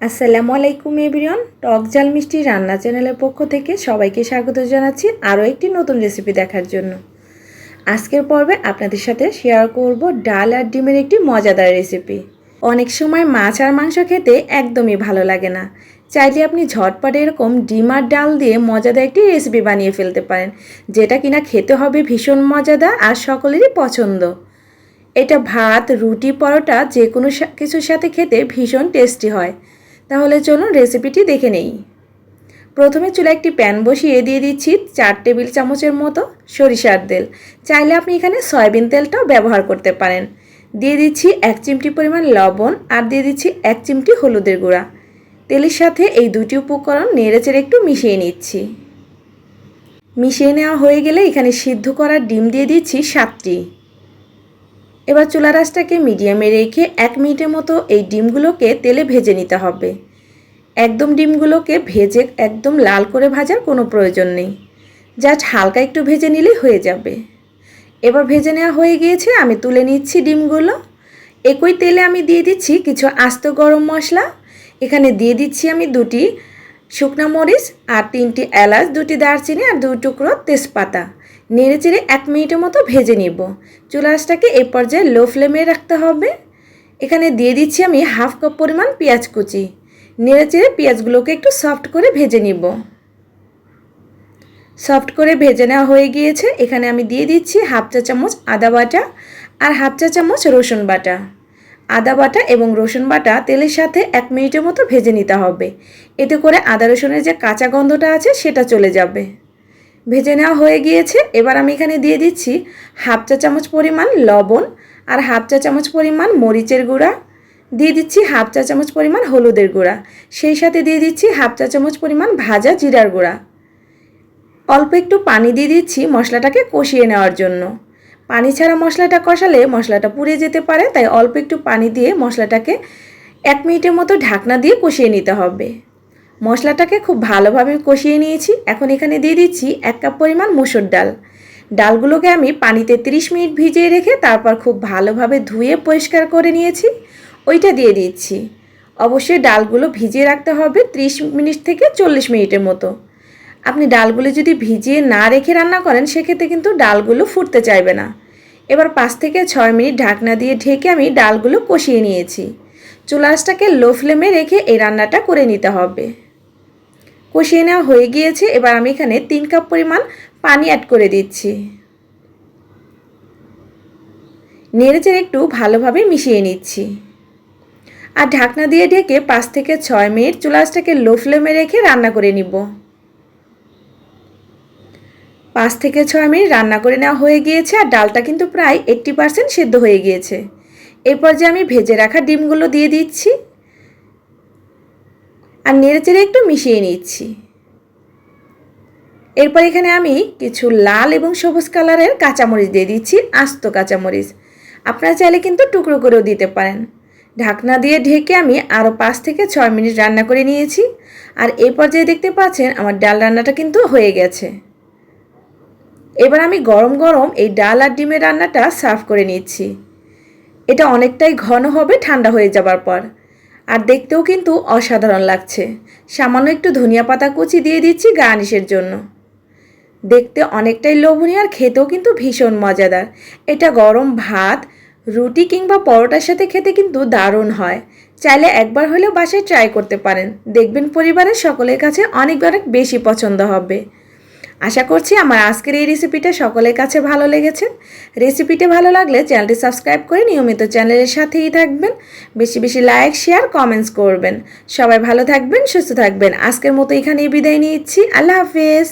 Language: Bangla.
আসসালামু আলাইকুম এভরিওয়ান, টক ঝাল মিষ্টি রান্না চ্যানেলের পক্ষ থেকে সবাইকে স্বাগত জানাচ্ছি আরও একটি নতুন রেসিপি দেখার জন্য। আজকের পর্বে আপনাদের সাথে শেয়ার করব ডাল আর ডিমের একটি মজাদার রেসিপি অনেক সময় মাছ আর মাংস খেতে একদমই ভালো লাগে না। চাইলে আপনি ঝটপট এরকম ডিম আর ডাল দিয়ে মজাদার একটি রেসিপি বানিয়ে ফেলতে পারেন, যেটা কিনা খেতে হবে ভীষণ মজাদার আর সকলেরই পছন্দ। এটা ভাত, রুটি, পরোটা যে কোনো কিছুর সাথে খেতে ভীষণ টেস্টি হয়। তাহলে চলুন রেসিপিটি দেখে নেই। প্রথমে চুলা একটি প্যান বসিয়ে দিয়ে দিচ্ছি চার টেবিল চামচের মতো সরিষার তেল। চাইলে আপনি এখানে সয়াবিন তেলটাও ব্যবহার করতে পারেন। দিয়ে দিচ্ছি এক চিমটি পরিমাণ লবণ আর দিয়ে দিচ্ছি এক চিমটি হলুদের গুঁড়া। তেলের সাথে এই দুটি উপকরণ নেড়েচেড়ে একটু মিশিয়ে নিচ্ছি। মিশিয়ে নেওয়া হয়ে গেলে এখানে সিদ্ধ করা ডিম দিয়ে দিচ্ছি সাতটি। এবার চুলা রাসটাকে মিডিয়ামে রেখে এক মিনিটের মতো এই ডিমগুলোকে তেলে ভেজে নিতে হবে। একদম ডিমগুলোকে ভেজে একদম লাল করে ভাজার কোনো প্রয়োজন নেই। জাস্ট হালকা একটু ভেজে নিলেই হয়ে যাবে। এবার ভেজে নেওয়া হয়ে গিয়েছে, আমি তুলে নিচ্ছি ডিমগুলো। একই তেলে আমি দিয়ে দিচ্ছি কিছু আস্ত গরম মশলা। এখানে দিয়ে দিচ্ছি আমি দুটি শুকনা মরিচ আর তিনটি এলাচ, দুটি দারচিনি আর দুই টুকরো তেজপাতা। নেড়ে চেড়ে এক মিনিটের মতো ভেজে নিব। চুলাশটাকে এই পর্যায়ে লো ফ্লেমে রাখতে হবে। এখানে দিয়ে দিচ্ছি আমি হাফ কাপ পরিমাণ পেঁয়াজ কুচি। নেড়ে চেড়ে পেঁয়াজগুলোকে একটু সফট করে ভেজে নিব। সফট করে ভেজে নেওয়া হয়ে গিয়েছে। এখানে আমি দিয়ে দিচ্ছি হাফ চা চামচ আদা বাটা আর হাফ চা চামচ রসুন বাটা। আদা বাটা এবং রসুন বাটা তেলের সাথে এক মিনিটের মতো ভেজে নিতে হবে। এতে করে আদা রসুনের যে কাঁচা গন্ধটা আছে সেটা চলে যাবে। ভেজে নেওয়া হয়ে গিয়েছে। এবার আমি এখানে দিয়ে দিচ্ছি হাফ চা চামচ পরিমাণ লবণ আর হাফ চা চামচ পরিমাণ মরিচের গুঁড়া। দিয়ে দিচ্ছি হাফ চা চামচ পরিমাণ হলুদের গুঁড়া। সেই সাথে দিয়ে দিচ্ছি হাফ চা চামচ পরিমাণ ভাজা জিরার গুঁড়া। অল্প একটু পানি দিয়ে দিচ্ছি মশলাটাকে কষিয়ে নেওয়ার জন্য। পানি ছাড়া মশলাটা কষালে মশলাটা পুড়ে যেতে পারে, তাই অল্প একটু পানি দিয়ে মশলাটাকে এক মিনিটের মতো ঢাকনা দিয়ে কষিয়ে নিতে হবে। মশলাটাকে খুব ভালোভাবে কষিয়ে নিয়েছি। এখন এখানে দিয়ে দিচ্ছি এক কাপ পরিমাণ মুসুর ডাল। ডালগুলোকে আমি পানিতে 30 মিনিট ভিজিয়ে রেখে তারপর খুব ভালোভাবে ধুয়ে পরিষ্কার করে নিয়েছি। ওইটা দিয়ে দিচ্ছি। অবশ্যই ডালগুলো ভিজিয়ে রাখতে হবে 30 মিনিট থেকে চল্লিশ মিনিটের মতো। আপনি ডালগুলো যদি ভিজিয়ে না রেখে রান্না করেন, সেক্ষেত্রে কিন্তু ডালগুলো ফুটতে চাইবে না। এবার পাঁচ থেকে ছয় মিনিট ঢাকনা দিয়ে ঢেকে আমি ডালগুলো কষিয়ে নিয়েছি। চুলাসটাকে লো ফ্লেমে রেখে এই রান্নাটা করে নিতে হবে। কষিয়ে নেওয়া হয়ে গিয়েছে, এবার আমি এখানে তিন কাপ পরিমাণ পানি অ্যাড করে দিচ্ছি। নেড়েচেড়ে একটু ভালোভাবে মিশিয়ে নিচ্ছি। আর ঢাকনা দিয়ে ঢেকে পাঁচ থেকে ছয় মিনিট চুলাসটাকে লো ফ্লেমে রেখে রান্না করে নিব। পাঁচ থেকে ছয় মিনিট রান্না করে নেওয়া হয়ে গিয়েছে আর ডালটা কিন্তু প্রায় এইট্টি পারসেন্ট সেদ্ধ হয়ে গিয়েছে। এরপর যে আমি ভেজে রাখা ডিমগুলো দিয়ে দিচ্ছি আর নেড়েচেড়ে একটু মিশিয়ে নিচ্ছি। এরপর এখানে আমি কিছু লাল এবং সবুজ কালারের কাঁচামরিচ দিয়ে দিচ্ছি, আস্ত কাঁচামরিচ। আপনারা চাইলে কিন্তু টুকরো করেও দিতে পারেন। ঢাকনা দিয়ে ঢেকে আমি আরও পাঁচ থেকে ছয় মিনিট রান্না করে নিয়েছি। আর এই পর্যায়ে দেখতে পাচ্ছেন আমার ডাল রান্নাটা কিন্তু হয়ে গেছে। এবার আমি গরম গরম এই ডাল আর ডিমের রান্নাটা সার্ভ করে নিচ্ছি। এটা অনেকটাই ঘন হবে, ঠান্ডা হয়ে যাবার পর। আর দেখতেও কিন্তু অসাধারণ লাগছে। সামান্য একটু ধনিয়া পাতা কুচি দিয়ে দিচ্ছি গার্নিশের জন্য। দেখতে অনেকটাই লোভনীয় আর খেতেও কিন্তু ভীষণ মজাদার। এটা গরম ভাত রুটি কিংবা পরোটার সাথে খেতে কিন্তু দারুণ হয়। চাইলে একবার হলেও বাসায় ট্রাই করতে পারেন। দেখবেন পরিবারের সকলের কাছে অনেক অনেক বেশি পছন্দ হবে। আশা করছি আমার আজকের এই রেসিপিটা সকলের কাছে ভালো লেগেছে। রেসিপিটা ভালো লাগলে চ্যানেলটি সাবস্ক্রাইব করে নিয়মিত চ্যানেলের সাথেই থাকবেন। বেশি বেশি লাইক শেয়ার কমেন্টস করবেন। সবাই ভালো থাকবেন, সুস্থ থাকবেন। আজকের মতো এখানেই বিদায় নিচ্ছি। আল্লাহ হাফেজ।